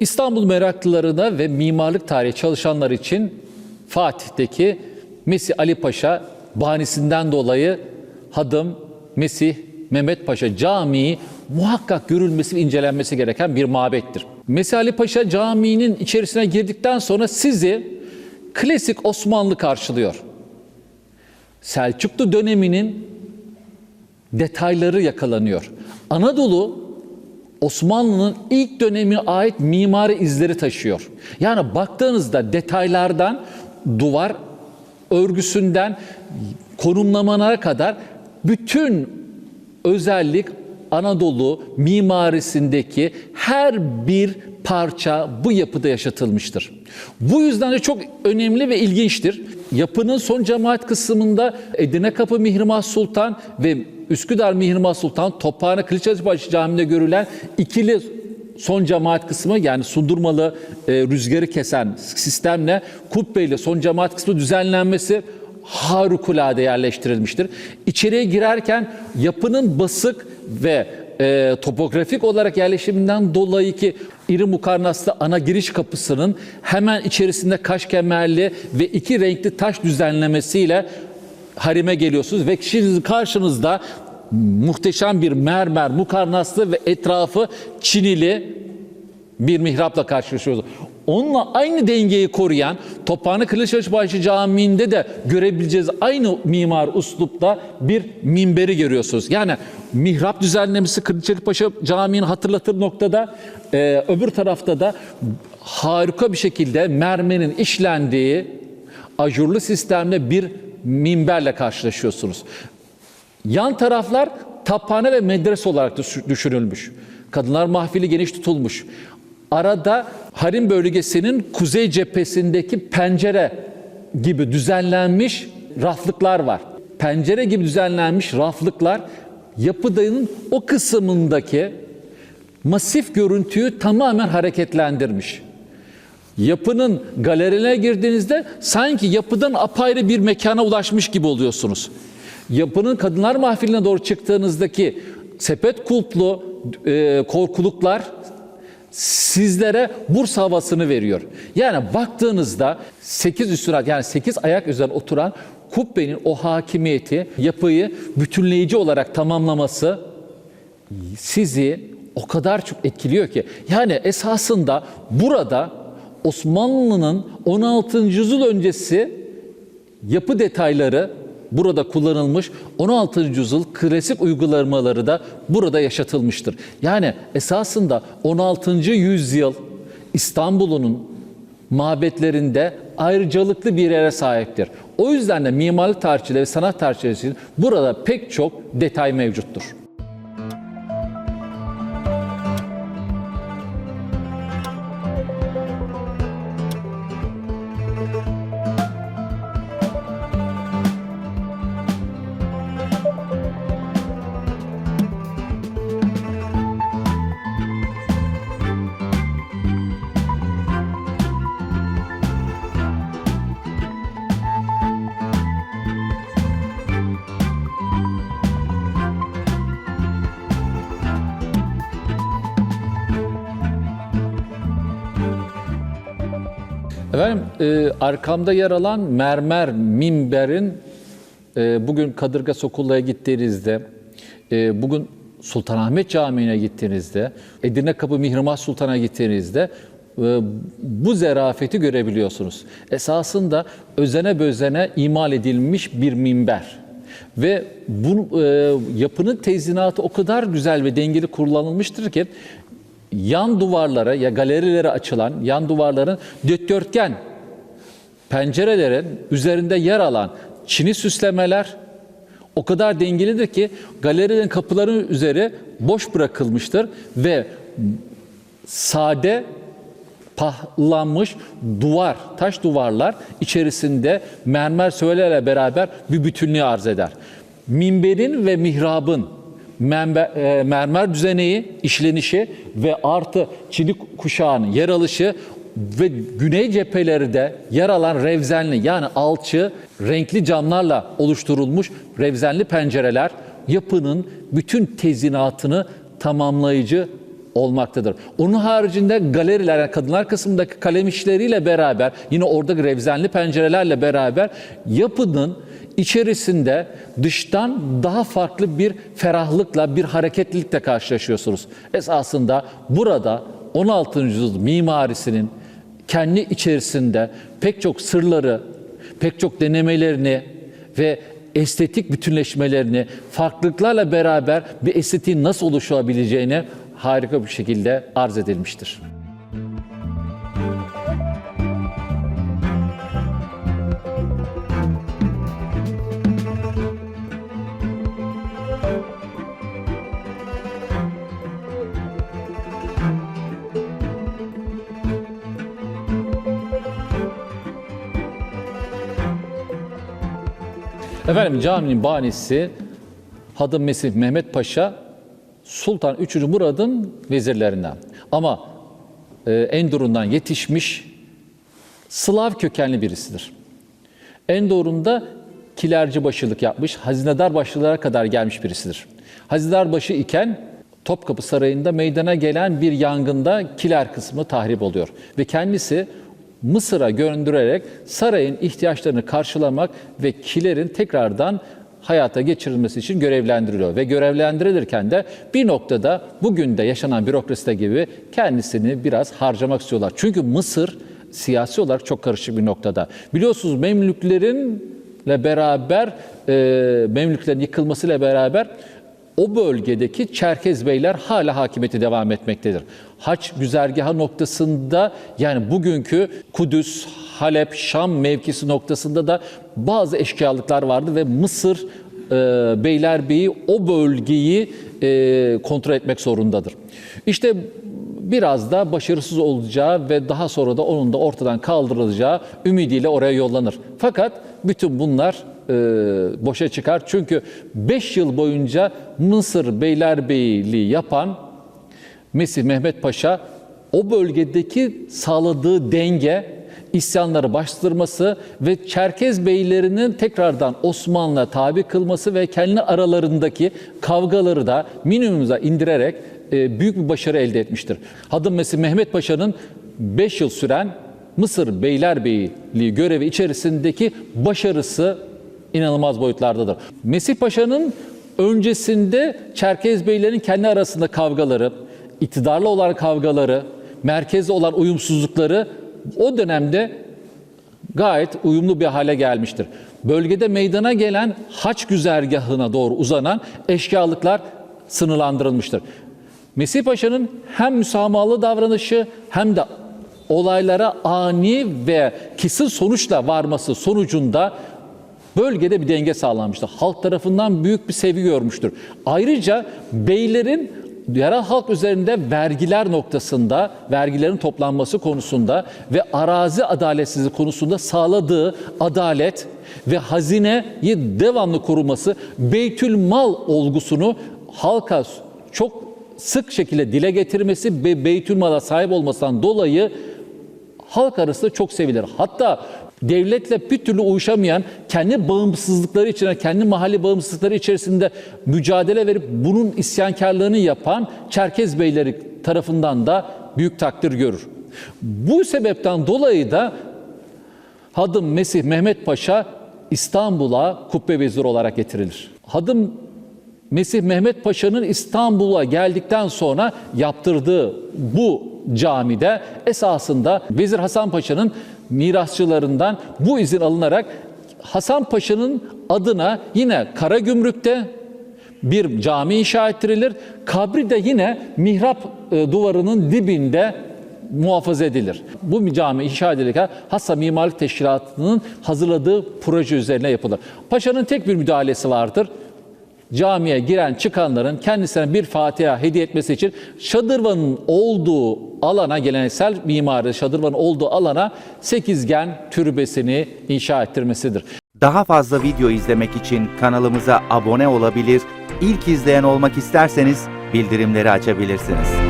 İstanbul meraklılarına ve mimarlık tarihi çalışanlar için Fatih'teki Mesih Ali Paşa banisinden dolayı Hadım Mesih Mehmet Paşa Camii muhakkak görülmesi ve incelenmesi gereken bir mabettir. Mesih Ali Paşa Camii'nin içerisine girdikten sonra sizi klasik Osmanlı karşılıyor. Selçuklu döneminin detayları yakalanıyor. Anadolu Osmanlı'nın ilk dönemine ait mimari izleri taşıyor. Yani baktığınızda detaylardan duvar örgüsünden konumlamalara kadar bütün özellik Anadolu mimarisindeki her bir parça bu yapıda yaşatılmıştır. Bu yüzden de çok önemli ve ilginçtir. Yapının son cemaat kısmında Edirne Kapı Mihrimah Sultan ve Üsküdar Mihrimah Sultan Tophane Kılıçdaroğlu Camii'nde görülen ikili son cemaat kısmı yani sundurmalı e, rüzgarı kesen sistemle kubbeyle son cemaat kısmı düzenlenmesi harikulade yerleştirilmiştir. İçeriye girerken yapının basık ve e, topografik olarak yerleşiminden dolayı ki iri mukarnaslı ana giriş kapısının hemen içerisinde kaş kemerli ve iki renkli taş düzenlemesiyle harime geliyorsunuz ve şimdi karşınızda muhteşem bir mermer, mukarnaslı ve etrafı çinili bir mihrapla karşılaşıyoruz. Onunla aynı dengeyi koruyan Tophane Kılıçdaroğlu Camii'nde de görebileceğiz aynı mimar uslupta bir minberi görüyorsunuz. Yani mihrap düzenlemesi Kılıçdaroğlu Camii'ni hatırlatır noktada e, öbür tarafta da harika bir şekilde mermerin işlendiği ajurlu sistemle bir minberle karşılaşıyorsunuz. Yan taraflar taphane ve medrese olarak da düşünülmüş. Kadınlar mahfili geniş tutulmuş. Arada harim bölgesinin kuzey cephesindeki pencere gibi düzenlenmiş raflıklar var. Pencere gibi düzenlenmiş raflıklar yapıdayının o kısmındaki masif görüntüyü tamamen hareketlendirmiş. Yapının galerilerine girdiğinizde sanki yapıdan apayrı bir mekana ulaşmış gibi oluyorsunuz. Yapının kadınlar mahfiline doğru çıktığınızdaki sepet kulplu e, korkuluklar sizlere Bursa havasını veriyor. Yani baktığınızda 8 üstüne yani 8 ayak üzerine oturan kubbenin o hakimiyeti, yapıyı bütünleyici olarak tamamlaması sizi o kadar çok etkiliyor ki. Yani esasında burada Osmanlı'nın 16. yüzyıl öncesi yapı detayları burada kullanılmış. 16. yüzyıl klasik uygulamaları da burada yaşatılmıştır. Yani esasında 16. yüzyıl İstanbul'un mabetlerinde ayrıcalıklı bir yere sahiptir. O yüzden de mimarlık tarihçileri ve sanat tarihçileri için burada pek çok detay mevcuttur. Efendim e, arkamda yer alan mermer minberin e, bugün Kadırga Sokullu'ya gittiğinizde, e, bugün Sultanahmet Camii'ne gittiğinizde, Edirne Kapı Mihrimah Sultan'a gittiğinizde e, bu zerafeti görebiliyorsunuz. Esasında özene bözene imal edilmiş bir minber. Ve bu e, yapının tezinatı o kadar güzel ve dengeli kullanılmıştır ki yan duvarlara ya galerilere açılan yan duvarların dikdörtgen pencerelerin üzerinde yer alan çini süslemeler o kadar dengelidir ki galerilerin kapıların üzeri boş bırakılmıştır ve sade pahlanmış duvar, taş duvarlar içerisinde mermer söylerle beraber bir bütünlüğü arz eder. Minberin ve mihrabın mermer, e, mermer düzeneği, işlenişi ve artı çini kuşağının yer alışı ve güney cepheleri de yer alan revzenli yani alçı renkli camlarla oluşturulmuş revzenli pencereler yapının bütün tezinatını tamamlayıcı olmaktadır. Onun haricinde galeriler, yani kadınlar kısmındaki kalem işleriyle beraber yine oradaki revzenli pencerelerle beraber yapının içerisinde dıştan daha farklı bir ferahlıkla, bir hareketlilikle karşılaşıyorsunuz. Esasında burada 16. yüzyıl mimarisinin kendi içerisinde pek çok sırları, pek çok denemelerini ve estetik bütünleşmelerini, farklılıklarla beraber bir estetiğin nasıl oluşabileceğini harika bir şekilde arz edilmiştir. Efendim caminin banisi Hadım Mesih Mehmet Paşa Sultan 3. Murad'ın vezirlerinden. Ama e, Endor'undan yetişmiş Slav kökenli birisidir. Endor'unda kilerci başılık yapmış, hazinedar başlılara kadar gelmiş birisidir. Hazinedar başı iken Topkapı Sarayı'nda meydana gelen bir yangında kiler kısmı tahrip oluyor. Ve kendisi Mısır'a göndererek sarayın ihtiyaçlarını karşılamak ve kilerin tekrardan hayata geçirilmesi için görevlendiriliyor. Ve görevlendirilirken de bir noktada bugün de yaşanan bürokraside gibi kendisini biraz harcamak istiyorlar. Çünkü Mısır siyasi olarak çok karışık bir noktada. Biliyorsunuz Memlüklerinle beraber, e, Memlüklerin yıkılmasıyla beraber o bölgedeki Çerkez beyler hala hakimiyeti devam etmektedir. Haç güzergahı noktasında yani bugünkü Kudüs, Halep, Şam mevkisi noktasında da bazı eşkıyalıklar vardı ve Mısır e, Beylerbeyi o bölgeyi e, kontrol etmek zorundadır. İşte biraz da başarısız olacağı ve daha sonra da onun da ortadan kaldırılacağı ümidiyle oraya yollanır. Fakat bütün bunlar e, boşa çıkar. Çünkü 5 yıl boyunca Mısır Beylerbeyliği yapan Mesih Mehmet Paşa o bölgedeki sağladığı denge, isyanları bastırması ve Çerkez beylerinin tekrardan Osmanlı'ya tabi kılması ve kendi aralarındaki kavgaları da minimumuza indirerek e, büyük bir başarı elde etmiştir. Hadım Mesih Mehmet Paşa'nın 5 yıl süren Mısır Beylerbeyliği görevi içerisindeki başarısı inanılmaz boyutlardadır. Mesih Paşa'nın öncesinde Çerkez beylerin kendi arasında kavgaları, iktidarlı olan kavgaları, merkezde olan uyumsuzlukları o dönemde gayet uyumlu bir hale gelmiştir. Bölgede meydana gelen haç güzergahına doğru uzanan eşkıyalıklar sınırlandırılmıştır. Mesih Paşa'nın hem müsamahalı davranışı hem de olaylara ani ve kesin sonuçla varması sonucunda bölgede bir denge sağlanmıştır. Halk tarafından büyük bir sevgi görmüştür. Ayrıca beylerin yerel halk üzerinde vergiler noktasında, vergilerin toplanması konusunda ve arazi adaletsizliği konusunda sağladığı adalet ve hazineyi devamlı koruması Beytül Mal olgusunu halka çok sık şekilde dile getirmesi ve Beytül Mal'a sahip olmasından dolayı halk arasında çok sevilir. Hatta devletle bir türlü uyuşamayan, kendi bağımsızlıkları içine, kendi mahalle bağımsızlıkları içerisinde mücadele verip bunun isyankarlığını yapan Çerkez beyleri tarafından da büyük takdir görür. Bu sebepten dolayı da Hadım Mesih Mehmet Paşa İstanbul'a kubbe veziri olarak getirilir. Hadım Mesih Mehmet Paşa'nın İstanbul'a geldikten sonra yaptırdığı bu camide esasında Vezir Hasan Paşa'nın mirasçılarından bu izin alınarak Hasan Paşa'nın adına yine Karagümrük'te bir cami inşa ettirilir. Kabri de yine mihrap e, duvarının dibinde muhafaza edilir. Bu cami inşa edilirken Hassa Mimarlık Teşkilatı'nın hazırladığı proje üzerine yapılır. Paşa'nın tek bir müdahalesi vardır camiye giren çıkanların kendisine bir Fatiha hediye etmesi için şadırvanın olduğu alana geleneksel mimari şadırvanın olduğu alana sekizgen türbesini inşa ettirmesidir. Daha fazla video izlemek için kanalımıza abone olabilir, ilk izleyen olmak isterseniz bildirimleri açabilirsiniz.